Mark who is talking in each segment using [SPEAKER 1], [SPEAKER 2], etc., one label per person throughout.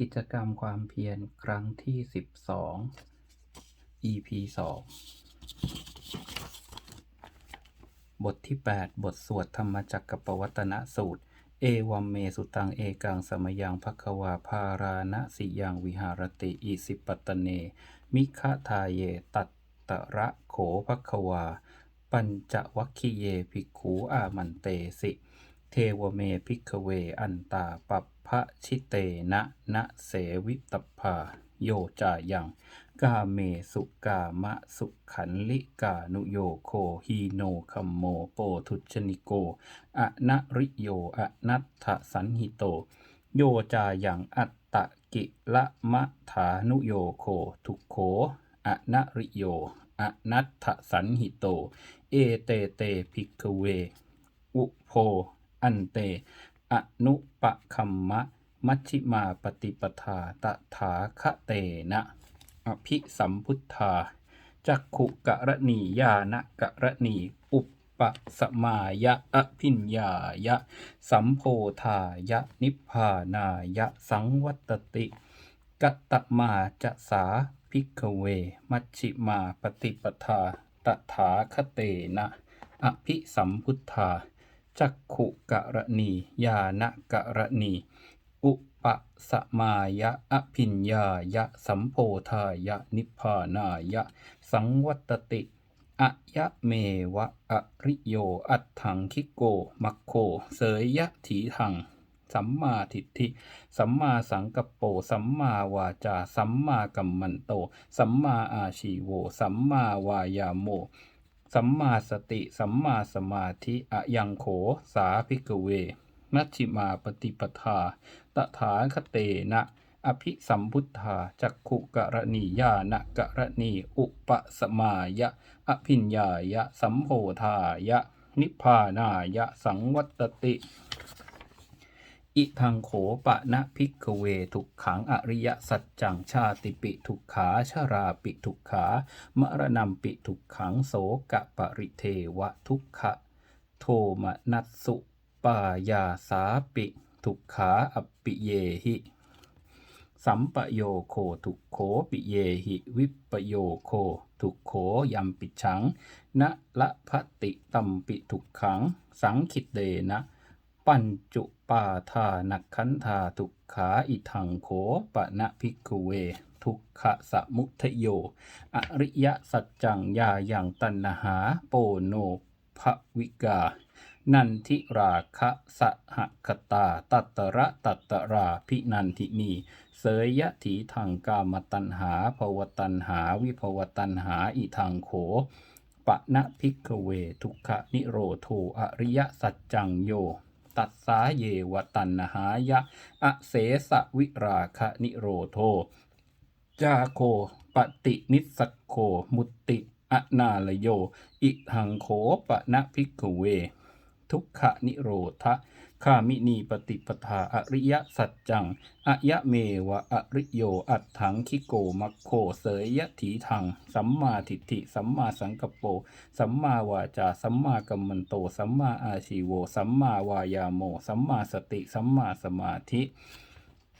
[SPEAKER 1] กิจกรรมความเพียรครั้งที่ 12 EP 2 บทที่ 8 บทสวดธรรมจักรปวัตนสูตร เอวัมเมสุตังเอกังสมยังภควาภาราณสิยังวิหารติอิสิปตเน มิคทาเยตัตตระโขภควา ปัญจวัคคีเยภิกขูอามันเตสิ เทวเมพิกเวอันตาปัป พระชิเตนะนะเสวิตภาโยจายัง กาเมสุกามะสุขันลิกานุโยโคฮีโนคัมโมโปทุชนิโกอะนะริโยอะนัตถสันหิโต โยจายังอัตตะกิละมะถานุโยโคทุกโขอะนะริโยอะนัตถสันหิโต เอเตเตภิกเว อุโพอันเต อนุปคัมมะ มัชชิมาปฏิปทาตถาคะเตนะ อภิสัมพุทธา จักขุกะระณียานะกะระณี อุปปสมายะอภิญญายะ สัมโพธายะ นิพพานายะ สังวัตติกตตมาจะสาภิกเว มัชชิมาปฏิปทาตถาคเตนะ อภิสัมพุทธา จักขุกะระณียานะกะระณี อุปสมายะอภิญญายะสัมโพธายะนิพพานายะ สังวัตติอะยะเมวะอริโย อัตถังคิโก มัคโค เสยยะถีถัง สัมมาทิฏฐิ สัมมาสังกัปโป สัมมาวาจา สัมมากัมมันโต สัมมาอาชีโว สัมมาวายาโม สัมมาสติสัมมาสมาธิอะยังโขสาภิกเว มัชฌิมาปฏิปทา ตถาคเตนะ อภิสัมพุทธา จักขุกรณียานะกรณีอุปสมายะ อภิญญายะ สัมโพธายะ นิพพานายะ สังวัตติ อิทังโขปะนะพิกเวทุกขังอริยสัจจังชาติปิทุกขาชาราปิทุกขามรณมปิทุกขังโสกะปริเทวะทุกขะโทมนัสสุปายาสาปิทุกขาอปิเยหิสัมปโยโคทุกโขปิเยหิวิปโยโคทุกโขยัมปิชังนะละพติตัมปิทุกขัง สังคิดเดนะ ปัญจุปาทานักขันธาทุกขาอิทังโขปะนะภิกเว ทุกขะสมุทโย อริยสัจจังยาอย่างตันหาโปโนภวิกา นันทิราคะสหคตา ตัตตระตัตตราพินันทินีเสยยะถีทางกามตันหาภวตันหาวิภวตันหาอิทังโขปะนะพิกเว ทุกขะนิโรโทอริยสัจจังโย ตัสสาเยวตันหายะ อเสสะวิราคะนิโรโท จาโคปฏินิสโคมุติอนาลโย อิหังโขปะนะพิกขเว ทุกขนิโรธะ ข้ามินีปฏิปทาอริยสัจจังอะยะเมวะอริโยอัตถังคิโกมัคโคเสยยะถีทัง สัมมาทิฏฐิสัมมาสังกปโป สัมมาวาจา สัมมากัมมันโต สัมมาอาชีโว สัมมาวายาโม สัมมาสติ สัมมาสมาธิ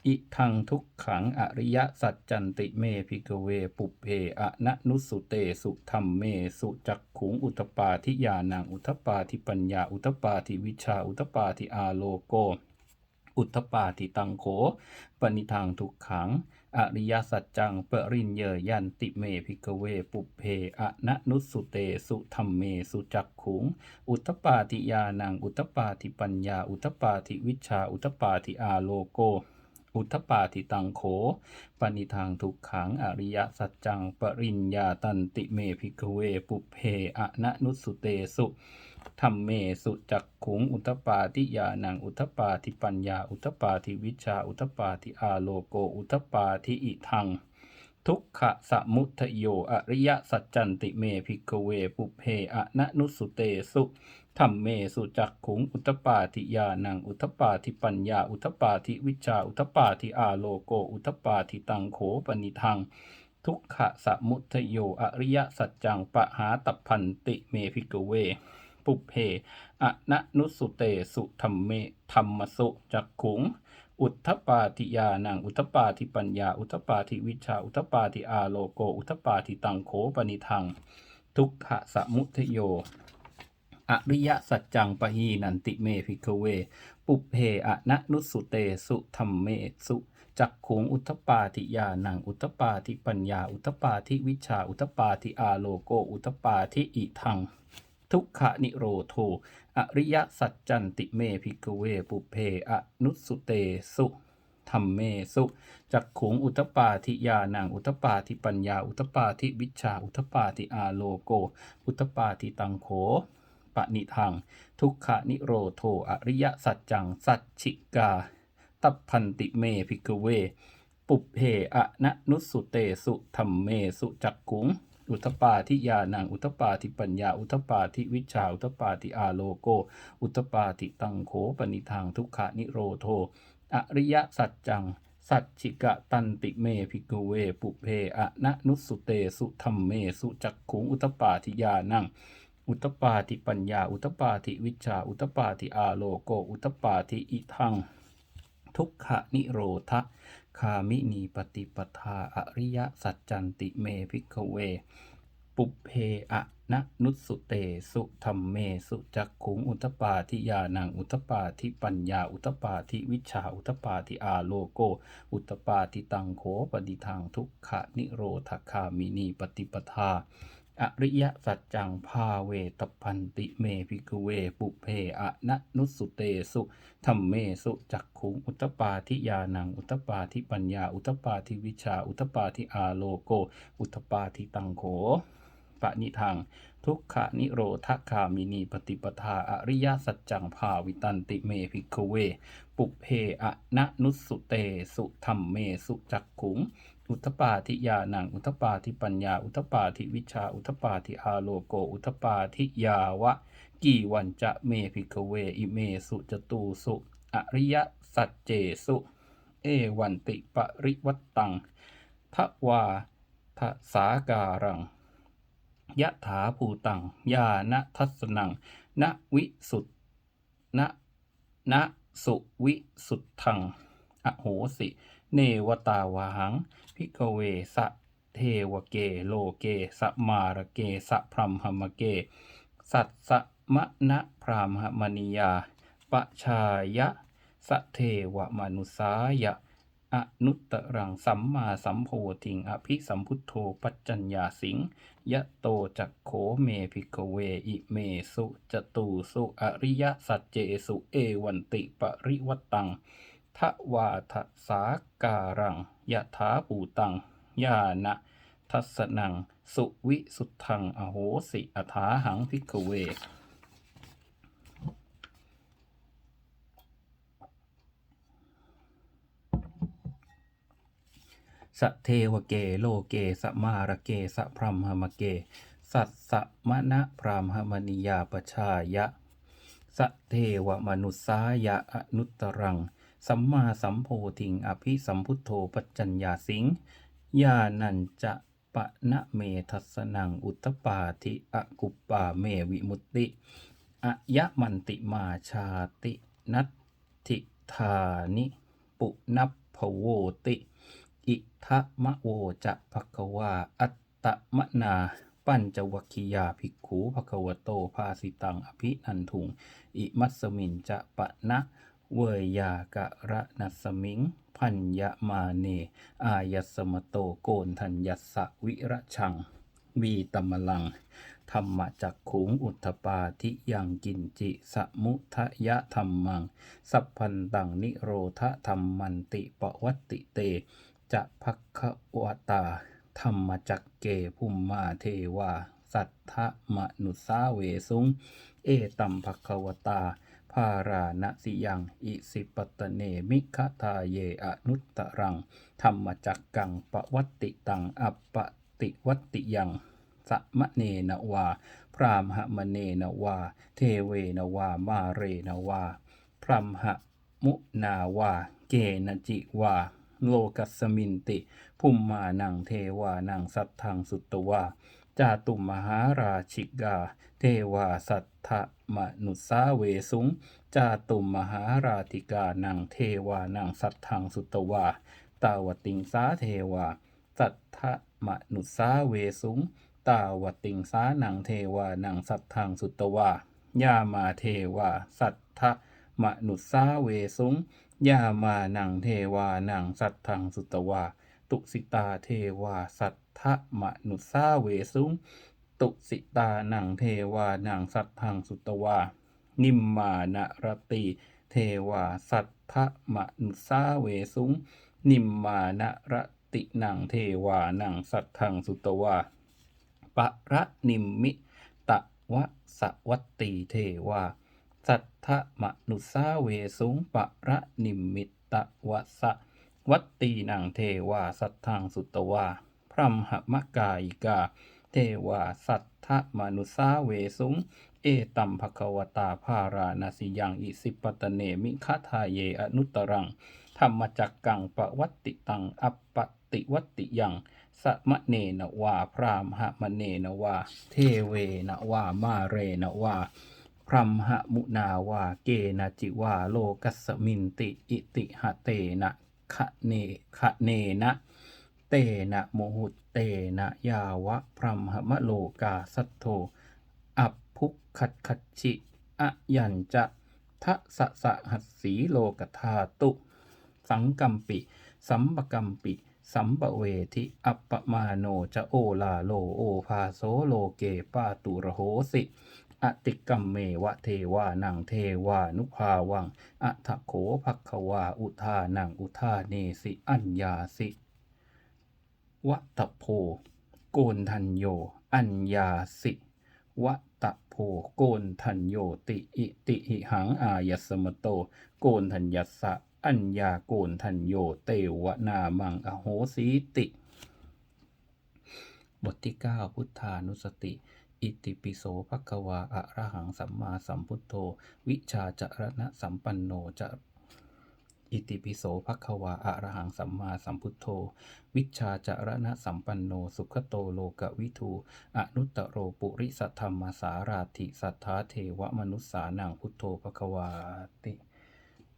[SPEAKER 1] อิทังทุกขังอริยสัจจันติเมพิกเวปุเพอะนะนุสุเตสุธรรมเมสุจักขุงอุตปาทิยานังอุทปาทิปัญญา อุทปาทิวิชา อุทปาทิอาโลโก อุทปาทิตังโขปณิทางทุกขังอริยสัจจังปริญเยยันติเมพิกเวปุเพอะนะนุสุเตสุธรรมเมสุจักขุง อุทธปาทิยานังอุทธปาทิปัญญา อุทธปาทิวิชา อุทธปาทิอาโลโก อุทธปาทิตังโขปณิทางทุกขังอริยสัจจัง ปริญญาตันติเมพิกเว ปุเพอะนะนุสุเตสุธรรมเมสุจักขุง อุทปาทิยานัง อุทปาทิปัญญา อุทปาทิวิชา อุทปาทิอาโลโก อุทปาทิอิทัง ทุกขะสมุทโย อริยสัจจันติเมพิกเว ปุเพอะนะนุสุเตสุ ธรรมเมสุจักขุงอุทปาทิยานังอุทปาทิปัญญา อุทปาทิวิชา อุทปาทิอาโลโก อุทปาทิตังโขปนิทัง ทุกขะสมุทโยอริยสัจจังปะหาตัพพันติเมพิกเว ปุเพอะนะนุสุเตสุธรรมเมธรรมสุจักขุง อุทปาทิยานังอุทปาทิปัญญา อุทปาทิวิชา อุทปาทิอาโลโก อุทปาทิตังโขปนิทัง ทุกขะสมุทโย อริยสัจจังปะหีนันติเมพิกเว ปุเพอะนะนุสสุเตสุธรรมเมสุจักขุงอุทปาทิยานังอุทปาทิปัญญา อุทปาทิวิชา อุทปาทิอาโลโก อุทปาทิอิทัง ทุกขนิโรโทอริยสัจจันติเมพิกเว ปุเพอะนุสสุเตสุธรรมเมสุจักขุงอุทปาทิยานังอุทปาทิปัญญา อุทปาทิวิชา อุทปาทิอาโลโก อุทปาทิตังโข ปณิทังทุกขนิโรโทอริยสัจจัง สัจฉิกา ตัพพันติเมพิกเว ปุเพอะนะนุสสุเตสุธรรมเมสุจักขุง อุทปาทิยานังอุทปาทิปัญญา อุทปาทิวิชา อุทปาทิอาโลโก อุทปาทิตังโขปณิทังทุกขนิโรโทอริยสัจจังสัจฉิกะตันติเมพิกเว ปุเพอะนะนุสสุเตสุธรรมเมสุจักขุงอุทธปาทิยานัง อุตตปาทิปัญญา อุตตปาทิวิชา อุตตปาทิอาโลโก อุตตปาทิอิทัง ทุกขนิโรธคามินีปฏิปทาอริยสัจจันติเมพิกเว ปุเพอะนะนุสสุเตสุธรรมเมสุจักขุงอุตตปาทิยานังอุตตปาทิปัญญา อุตตปาทิวิชา อุตตปาทิอาโลโก อุตตปาทิตังโขปฏิทังทุกขนิโรธคามินีปฏิปทา อริยสัจจังภาเวตพันติเมพิกเวปุเพอะนะนุสสุเตสุธรรมเมสุจักขุงอุตตปาทิยานัง อุตตปาทิปัญญา อุตตปาทิวิชา อุตตปาทิอาโลโก อุตตปาทิตังโขปณิทังทุกขนิโรธคามินีปฏิปทาอริยสัจจังภาวิตันติเมพิกเว ปุเพอะนะนุสสุเตสุธรรมเมสุจักขุง อุทปาทิยานัง อุทปาทิปัญญา อุทปาทิวิชา อุทปาทิอาโลโก อุทปาทิยาวะ กี่วันจะเมพิกเว อิเมสุจตูสุ อริยสัจเจสุ เอวันติปริวัตตังทวาทสาการังยะถาภูตัง ยานทัสนังนวิสุทธนะนะสุวิสุทธัง อโหสิ เนวตาวาหัง พิกเวสะเทวเกโลเกสมารเกสะพรมหมเก สัตสมะนะพรามหมณียาปชายะสะเทวมนุสายะอนุตตรังสัมมาสัมโพธิงอภิสัมพุทโธปัจจัญญาสิงยะโตจักโขเมพิกเวอิเมสุจตูสุอริยสัจเจสุเอวันติปริวัตตัง ทวาทสาการังยะถาปูตังยานะทัสนัง สุวิสุทธัง อโหสิอถาหังพิกเว สเทวเกโลเก สมารเกสะพรมหมเก สัตสมณะพรามหมณียาปชายะ สเทวมนุสายะอนุตรัง สัมมาสัมโพธิง อภิสัมพุทโธปัจจัญญาสิงญานันจะปะนะเมทัสนังอุตปาทิอกุปปาเมวิมุตติอะยะมันติมาชาตินัตถิธานิปุนัพพโวติ อิทะมะโวจะภควาอัตตมะนาปัญจวัคคียาภิกขุภควโตภาสิตังอภินันทุง อิมัสสมินจะปะนะ เวยากะระนัสมิง พัญญมาเน อายัสมโตโกนทัญยัสะวิระชัง วีตมลัง ธรรมจักขุงอุทปาทิยังกินจิ สมุทยะธรรมัง สัพพันตังนิโรธธรรมันติปวัตติเต จะภักควตา ธรรมจักเกภุมมาเทวา สัทธมนุสาเวสุง เอตัมภัควตา ภาราณสิยัง อิสิปตเนมิคทาเยอนุตตรัง ธรรมจักกังปวัตติตัง อัปปติวัตติยังสมเนนวา พรามหมเนนวา เทเวนวา มาเรนวา พรหมหมุนาวา เกนจิวา โลกัสสมินติ ภุมมานังเทวานังสัทธังสุตตวา จาตุมหาราชิกา เทวาสัทธมนุสาเวสุง จาตุมหาราธิกานังเทวานังสัทธังสุตวา ตาวติงสาเทวา สัทธมนุสาเวสุง ตาวติงสานังเทวานังสัทธังสุตวายามาเทวา สัทธมนุสาเวสุงยามานังเทวานังสัทธังสุตวา ตุสิตาเทวาสัทธมนุสาเวสุงตุสิตานังเทวานังสัทธังสุตวา นิมมานรติเทวาสัทธมนุสาเวสุงนิมมานรตินังเทวานังสัทธังสุตวาปะระนิมมิตะวะสวัตตีเทวา สัทธมนุสาเวสุงปะระนิมมิตะวะส วัตตีนังเทวาสัทธังสุตวาพรมหมกายิกา เทวาสัทธมนุสาเวสุง เอตัมภควตาภาราณสิยังอิสิปตเนมิคทาเยอนุตตรังธรรมจักกังปวัตติตังอัปปติวัตติยังสมะเนนวาพรามหมเนนวาเทเวนวามาเรนวาพรมหมุนาวาเกนจิวาโลกัสสมินติ อิติหะเตนะ คะเนคะเนนะ เตนะโมหุตเตนะยาวะพรมหมโลกาสัทโธอัปพุกขัดขัดชิอะยันจะทะสะสะหัสสีโลกธาตุ สังกัมปิ สัมปกัมปิสัมปเวทิอัปปมาโนจะโอลาโลโอภาโซโลเกปาตุระโหสิ อติกัมเมวะเทวานังเทวานุภาวังอัทโขภักวาอุทานังอุทาเนสิอัญญาสิวัตโพโกนทันโย อัญญาสิวัตโพโกนทันโยติอิติหิหังอายสมโต โกนทัญญัสสะอัญญาโกนทันโยเตวนามังอโหสีติ บทที่ 9 พุทธานุสติ อิติปิโสภควาอะระหังสัมมาสัมพุทโธ วิชาจรณะสัมปันโนจะอิติปิโสภควาอะระหังสัมมาสัมพุทโธ วิชาจรณะสัมปันโน สุขโตโลกวิทูอนุตตโรปุริสธรรมสาราธิสัทธาเทวมนุสสานังพุทโธภควาติ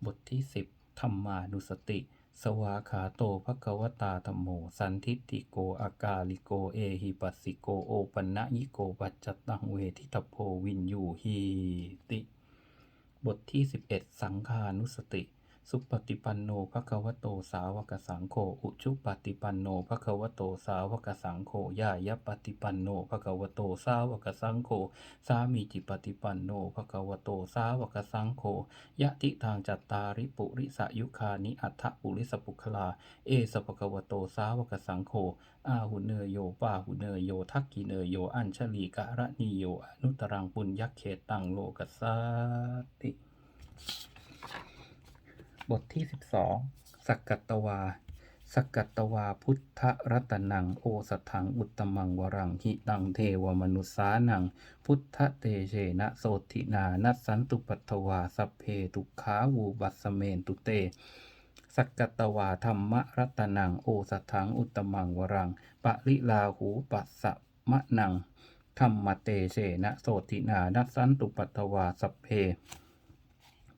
[SPEAKER 1] บทที่ 10 ธรรมานุสติ สวาขาโตภควตาธโม สันทิติโกอากาลิโกเอหิปัสสิโกโอปันนะยิโกปัจจตังเวทิตโพวินยูหีติ บทที่ 11 สังฆานุสติ สุปฏิปันโนภควโตสาวกสังโฆ อุชุปฏิปันโนภควโตสาวกสังโฆยายปฏิปันโนภควโตสาวกสังโฆ สามีจิปฏิปันโนภควโตสาวกสังโฆ ยะติทางจัตตาริปุริสยุคานิอัฏฐปุริสปุคลา เอสปะกวโตสาวกสังโฆ อาหุเนยโยปาหุเนยโยทักกิเนยโยอัญชลีกะระนิโยอนุตรังปุญญเขตังโลกัสสติ บทที่ 12 สักกัตวา สักกัตวาพุทธรัตนังโอสถังอุตมังวรังหิตังเทวมนุสานัง พุทธเตเชนะโสตินานัสสันตุปัตวาสัพเพตุขาวูบัสเมนตุเตสักกัตวาธรรมรัตนังโอสถังอุตมังวรังปะลิลาหูปัสสะมะนังธรรมเตเชนะโสตินานัสันตุปัตวาสเพ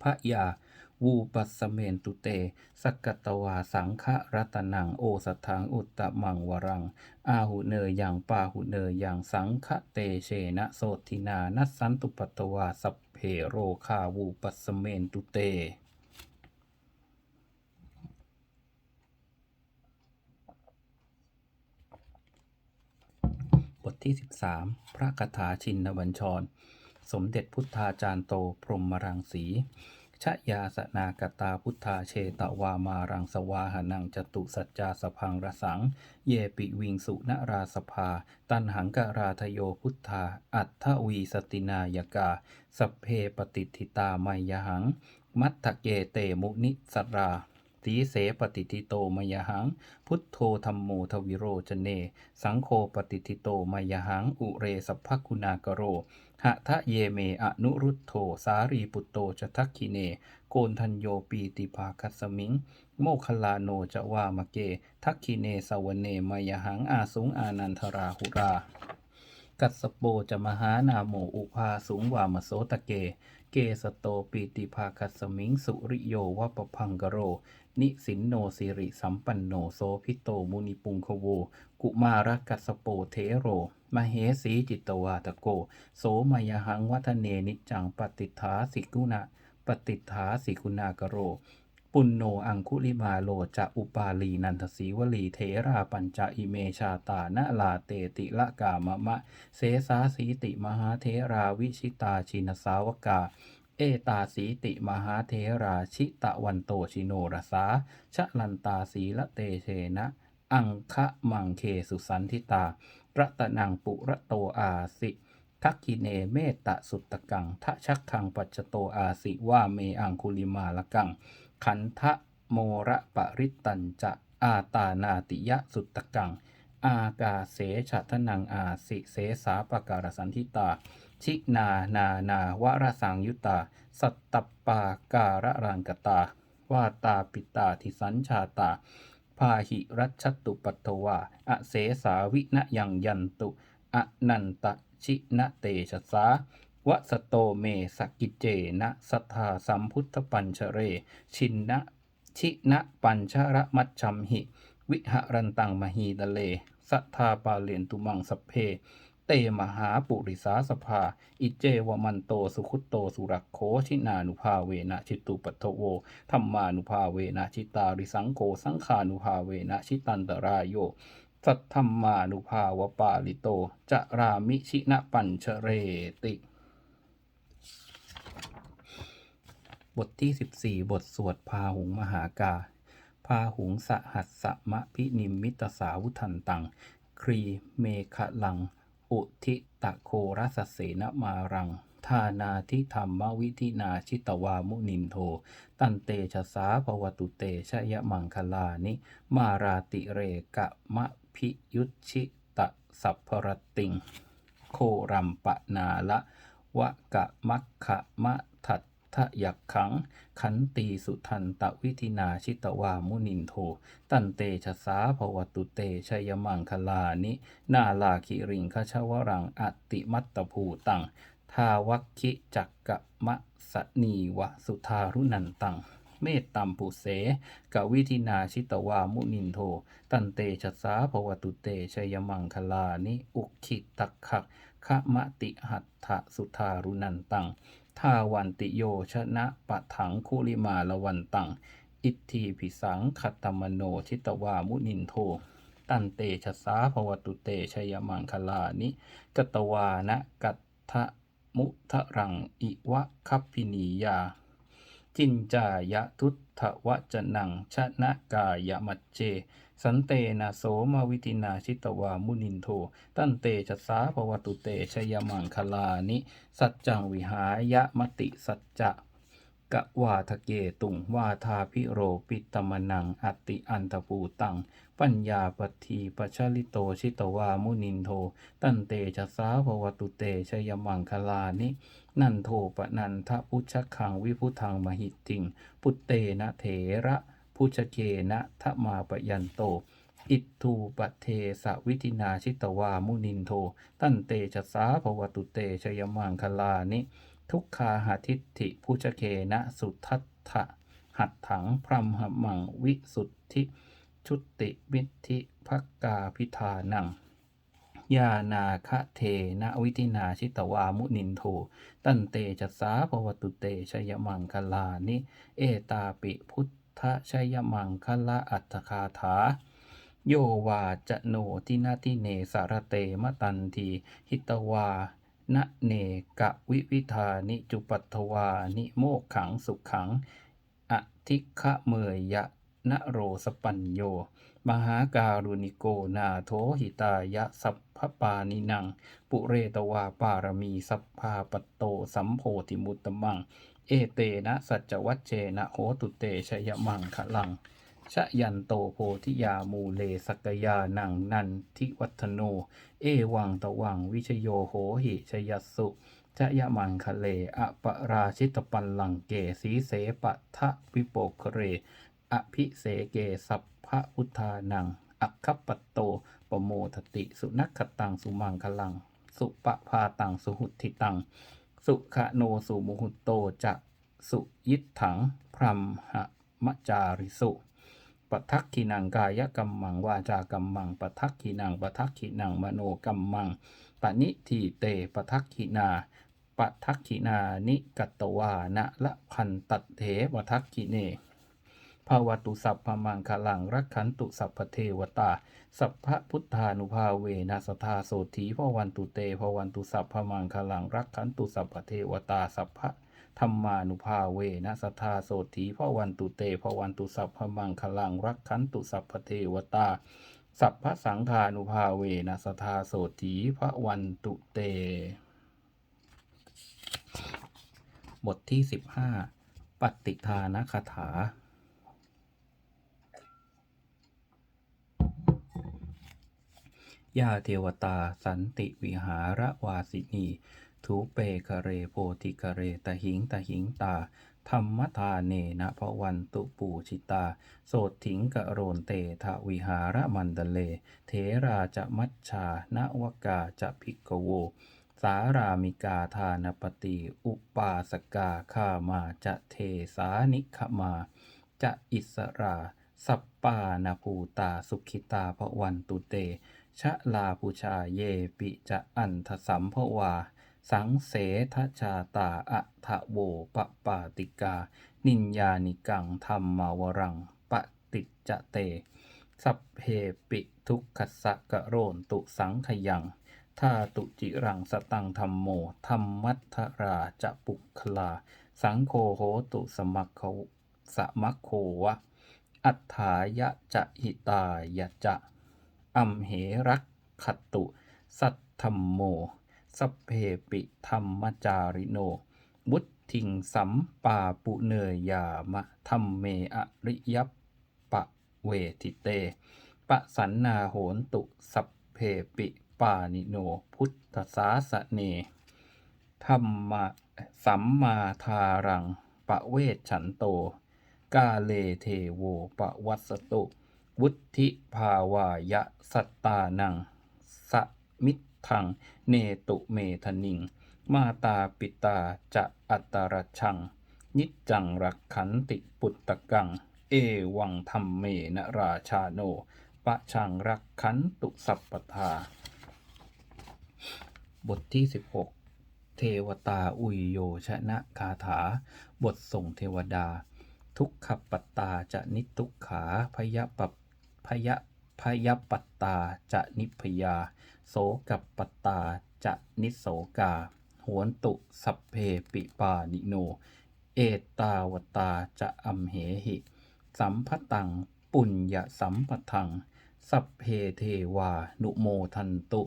[SPEAKER 1] พระยา วูปัสเมนตุเตสกกตวาสังฆรัตนังโอสถังอุตตมังวรัง อาหุเนยยังปาหุเนยยังสังฆเตเชนะโสทินานัสสันตุปัตตวาสัพเพโรคาวูปัสสเมนตุเตบทที่ 13 พระคาถาชินบัญชร สมเด็จพุทธาจารย์โต พรหมรังสี ชยาสนากตาพุทธาเชตวามารังสวาหนังจตุสัจจาสพังรสัง เยปิวิงสุนราสภา ตันหังกราทโยพุทธา อัตถวีสตินายกา สเพปฏิทิตาไมยหัง มัตถเกเตมุนิสรา ตีเสปฏิทิโตมยหัง พุทโธธรรมโมทวิโรจเน สังโฆปฏิทิโตมยหัง อุเรสัพพคุณากโร หะทะเยเมอนุรุตโธสารีปุตโตจะทักขิเน โกนทัญโยปีติภาคัสมิง โมคลาโนจะวามะเก ทักขิเนสวเนมยหังอาสุงอานันทราหุรากัสโปจะมหานาโมอุภาสูงวามโสตะเก เกสโตปีติภาคัสมิงสุริโยวะปพังกโร นิสินโนสิริสัมปันโนโสพิโตมุนิปุงคโว กุมารกัสโปเทโรมเหสีจิตวาตโก โสมยหังวัฒเนนิจังปฏิฐาสิกุณะปฏิฐาสิกุณากโร ปุณโนอังคุลิมาโลจะอุปาลีนันทสีวลีเทราปัญจอิเมชาตานลาเตติละกามะมะ เสสาสีติมหาเทราวิชิตาชินสาวกา เอตาสีติมหาเทราชิตะวันโตชิโนรสาชะลันตาสีละเตเชนะ อังคะมังเคสุสันทิตารัตนังปุระโตอาสิทักกิเนเมตตะสุตตะกังทะชักขังปัจจโตอาสิว่าเมอังคุลิมาละกัง ขันทะโมระปริตตัญจะอาตานาติยะสุตตะกัง อากาเสฉะทนังอาสิเสสาปการสันทิตา ชินานานาวรสังยุตา สัตตปาการรังกตาวาตาปิตาทิสัญชาตา พาหิรัชตุปัตวาอเสสาวินยังยันตุอนันตชินะเตชะสาวสโตเมสกิจเจนะสัทธาสัมพุทธปัญชเร ชินนะชินะปัญชระมัชชัมหิ วิหรันตังมหีตะเล สัทธาปาเลียนตุมังสเพ เตมหาปุริสาสภา อิเจวมันโตสุขุตโตสุรักโขชินานุภาเวนะชิตุปัทโทโวธรรมานุภาเวนะชิตาริสังโกสังขานุภาเวนะชิตันตรายโยสัทธรรมานุภาวปาลิโตจะรามิชินะปัญชเรติ บทที่ 14 บทสวดพาหุงมหากา พาหุงสหัสสะมะพินิมมิตสาวุทันตัง ครีเมฆลัง อุทิตะโครัสเสนมารังทานาทิธรรมวิธินาชิตวามุนินโท ตันเตชะสาภวตุเตชยมังคลานิ มาราติเรกะมะพิยุชิตะสัพพรติง โครัมปะนาละวะกะมัคคะมะทัต ทะยักขัง ขันตีสุทันตะวิธินาชิตวามุนินโท ตันเตชะสาภวตุเตชยมังคลานิ นาลาคิริงคชวรังอติมัตตภูตัง ทาวัคคิจักกะมะสนีวะสุทารุนันตังเมตตัมปุเสกวิธินาชิตวามุนินโท ตันเตชะสาภวตุเตชยมังคลานิ อุคิตักขะขะมะติหัตถสุทารุนันตัง ทาวันติโยชนะปะถังคุลิมาละวันตัง อิทธีพิสังคัตมโนชิตวามุนินโท ตันเตชะสาภวตุเตชยมังคลานิกตวานะกัตทะมุทะรังอิวะคัพพินียา จินจายะทุตถวจนังชนะกายมัจเจ สันเตนะโสมาวิตินาชิตวามุนินโท ตันเตชะสาภวตุเตชยมังคลานิ สัจจังวิหายะมติสัจจะกะวาทะเกตุงวาทาพิโรปิตมนังอติอันตปูตัง ปัญญาปทีปัชลิโตชิตวามุนินโท ตันเตชะสาภวตุเตชยมังคลานิ นันโทปนันทะพุชคังวิพุทังมหิตติงพุตเตนะเถระ พุชเคนะทะมาปยันโต อิทูปเทสวิธินาชิตวามุนินโท ตันเตชะสาภวตุเตชยมังคลานิ ทุกขาหาทิฏฐิพุชเคนะสุทัตถะหัตถังพรมหมังวิสุทธิ ชุติวิธิภักกาพิธานังยานาคะเทนะวิธินาชิตวามุนินโทตันเตจัสสาภวตุเตชยมังคลานิ เอตาปิพุท ทะชยมังคละอัตคาถา โยวาจะโนทินาทิเนสารเตมตันทีหิตวาณเนกะวิวิธานิจุปัตวานิโมกขังสุขขังอทิฆะเมยยะนะโรสปัญโย มหาการุณิโกนาโทหิตายะสัพพปานินัง ปุเรตวาปารมีสัพพาปโตสัมโพธิมุตตมัง เอเตนะสัจวัชเชนะโหตุเตชยมังคลังชะยันโตโพธิยามูเลสกยานังนันทิวัฒโน เอวังตวังวิชโยโหหิชยสุชะยะมังคะเลอะปราชิตปันลังเกสีเสปะทะวิโปกเร อภิเสเกสัพพะพุทธานัง อัคคปตโตปโมทติ สุนักขตัง สุมังคลัง สุปะพาตัง สุหุติตัง สุขโนสุมุหุตโตจะสุยิถัง พรมหมจาริสุปทักขินังกายกรรมังวาจากรรมังปทักขินังปทักขินังมโนกรรมังปณิทีเตปทักขินาปทักขินานิกัตตวานะละพันตัดเถปทักขิเน ภาวตุสัพพมังคลังรักขันตุสัพพเทวตา สัพพพุทธานุภาเวนะสทธาโสธีพวันตุเตพวันตุสัพพมังคลังรักขันตุสัพพเทวตาสัพพธรรมานุภาเวนะสทธาโสธีพวันตุเตพวันตุสัพพมังคลังรักขันตุสัพพเทวตา สัพพสังฆานุภาเวนะสทธาโสธีพวันตุเต บทที่ 15 ปฏิทานคาถา ยาเทวตาสันติวิหารวาสินีทูเปคเรโพธิคเรตหิงตหิงตา ธรรมทาเนนะพวันตุปูชิตา โสถิงกะโรนเตทะวิหารมันเดเล เทราจะมัชชา นวกาจะภิกโว สารามิกาทานปติอุปาสกาข้ามาจะเทสานิขมา จะอิสรา สัปปานาภูตาสุขิตาพวันตุเต ชะลาภูชาเยปิจะอันทสัมภวา สังเสทชาตาอะทะโวปะปาติกา นิญญานิกังธรรมาวรังปฏิจเต สัพเพปิทุกขสะกะโรนตุสังขยังท่าตุจิรังสตังธรรมโมธรรมัทธราจะปุคลา สังโฆโหตุสมัคโคสมัคโควะ อัฏฐายะจะหิตายะจะ อัมเหรักขตุ สัทธรรมโม สเพปิธรรมจาริโนวุตทิงสัมปาปุเนยยามะธรรมเมอริยปะเวทิเต ปะสันนาโหนตุ สัพเพปิปานิโน พุทธสาสเนธรรมะสัมมาทารัง ปะเวชฉันโต กาเลเทโว ปะวัสตุ วุธิภาวายะสัตตานัง สมิทัง เนตุเมธนิง มาตาปิตาจะอัตตรชัง นิจจังรักขันติปุตตะกัง เอวังธรรมเมนราชาโน ปะชังรักขันตุสัพปทา บทที่ 16 เทวตาอุยโยชนะคาถา บทส่งเทวดา ทุกขปัตตาจะนิทุกขาพยปป พยพยปัตตาจะนิพยา โสกับปัตตาจะนิโสกาโหนตุสัพเพปิปานิโน เอตาวตาจะอัมเหหิ สัมพตัง ปุญญสัมปทัง สัพเพเทวานุโมทันตุ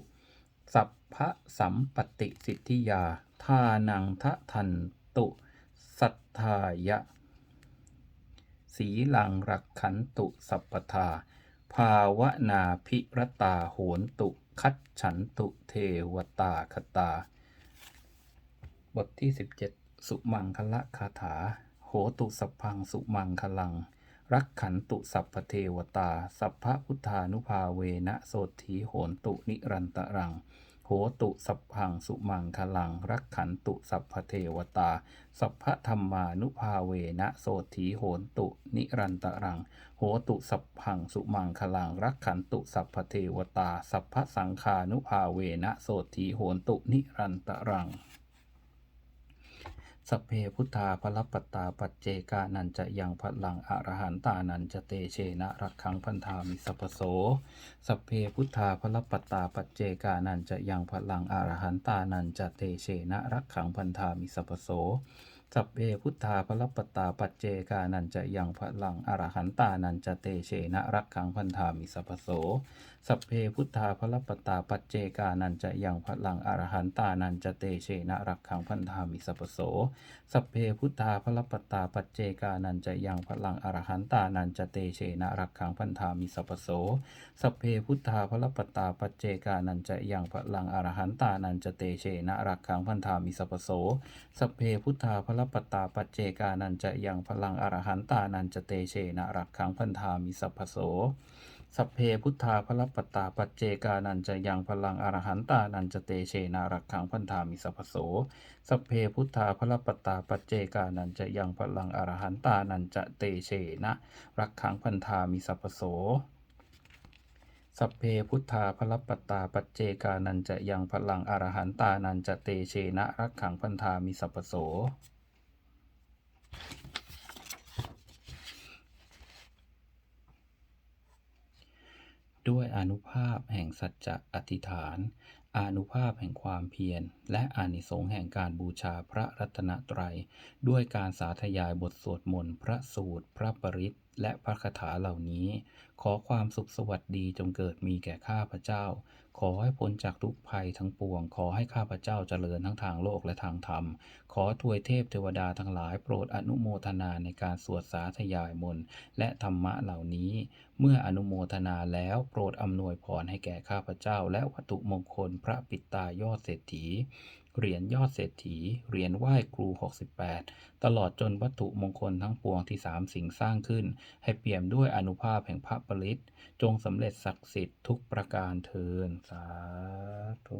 [SPEAKER 1] สัพพะสัมปติสิทธิยา ทานังทะทันตุ สัทธายะ สีลังรักขันตุสัพปทา ภาวนาพิรตาโหนตุคัดฉันตุเทวตาคตา บทที่ 17 สุมังคละคาถา โหตุสัพพังสุมังคลัง รักขันตุสัพพเทวตา สัพพพุทธานุภาเวนะโสถีโหนตุนิรันตรัง โหตุสัพพังสุมังคลัง รักขันตุสัพพเทวตา สัพพะธรรมานุภาเวนะโสถีโหนตุ นิรันตรัง โหตุสัพพังสุมังคลัง รักขันตุสัพพเทวตา สัพพสังคานุภาเวนะโสถีโหนตุ นิรันตรัง สพเพพุทธาพลปตตาปัจเจกานันจะยังพลังอรหันตานันจะเตเชนะรักขังพันธามิสัพโสสพเพพุทธาพลปตตาปัจเจกานันจะยังพลังอรหันตานันจะเตเชนะรักขังพันธามิสัพโสสัพเพพุทธาพลปตตาปัจเจกานันจะยังพลังอรหันตานันจะเตเชนะรักขังพันธามิสัพโสสัพเพพุทธาพลปตตาปัจเจกานันจะยังพลังอรหันตานันจะเตเชนะรักขังพันธามิสัพพโส สัพเพพุทธาพลปตตาปัจเจกานันจะยังพลังอรหันตานันจะเตเชนะรักขังพันธามิสัพพโส สัพเพพุทธาพลปตตาปัจเจกานันจะยังพลังอรหันตานันจะเตเชนะรักขังพันธามิสัพพโส สัพเพพุทธาพลปตตาปัจเจกานันจะยังพลังอรหันตานันจะเตเชนะรักขังพันธามิสัพพโส สัพเพพุทธาพระปตตาปัจเจกานันจะยังพลังอรหันตานันจะเตเชนารักขังพันธามิสัพพโส สัพเพพุทธาพระปตตาปัจเจกานันจะยังพลังอรหันตานันจะเตเชนะรักขังพันธามิสัพพโสสัพเพพุทธาพระปตตาปัจเจกานันจะยังพลังอรหันตานันจะเตเชนะรักขังพันธามิสัพพโส ด้วยอนุภาพแห่งสัจจะอธิษฐาน อนุภาพแห่งความเพียร และอานิสงส์แห่งการบูชาพระรัตนตรัย ด้วยการสาธยายบทสวดมนต์พระสูตร พระปริต และพระคาถาเหล่านี้ ขอความสุขสวัสดีจงเกิดมีแก่ข้าพเจ้า ขอให้พ้นจากทุกภัยทั้งปวง ขอให้ข้าพเจ้าเจริญทั้งทางโลกและทางธรรม ขอทวยเทพเทวดาทั้งหลายโปรดอนุโมทนาในการสวดสาธยายมนต์และธรรมะเหล่านี้ เมื่ออนุโมทนาแล้วโปรดอำนวยพรให้แก่ข้าพเจ้า และวัตถุมงคลพระปิตายอดเศรษฐี เหรียญยอดเศรษฐี เหรียญไหว้ครู 68 ตลอดจนวัตถุมงคลทั้งปวงที่สามสิ่งสร้างขึ้น ให้เปี่ยมด้วยอนุภาพแห่งพระปริตจงสำเร็จศักดิ์สิทธิ์ทุกประการเทินสาธุ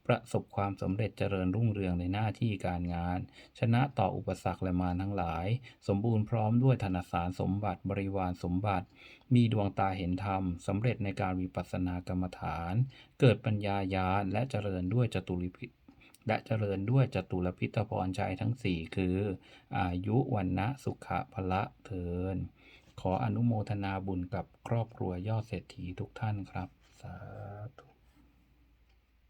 [SPEAKER 1] ประสบความสำเร็จเจริญรุ่งเรืองในหน้าที่การงาน ชนะต่ออุปสรรคและมารทั้งหลาย สมบูรณ์พร้อมด้วยธนสารสมบัติบริวารสมบัติ มีดวงตาเห็นธรรมสำเร็จในการวิปัสสนากรรมฐาน เกิดปัญญาญาณและเจริญด้วยจตุริพิและเจริญด้วยจตุรพิทพรชัยทั้งสี่คือ อายุวันนะสุขะพละเทิน ขออนุโมทนาบุญกับครอบครัวยอดเศรษฐีทุกท่านครับ สาธุ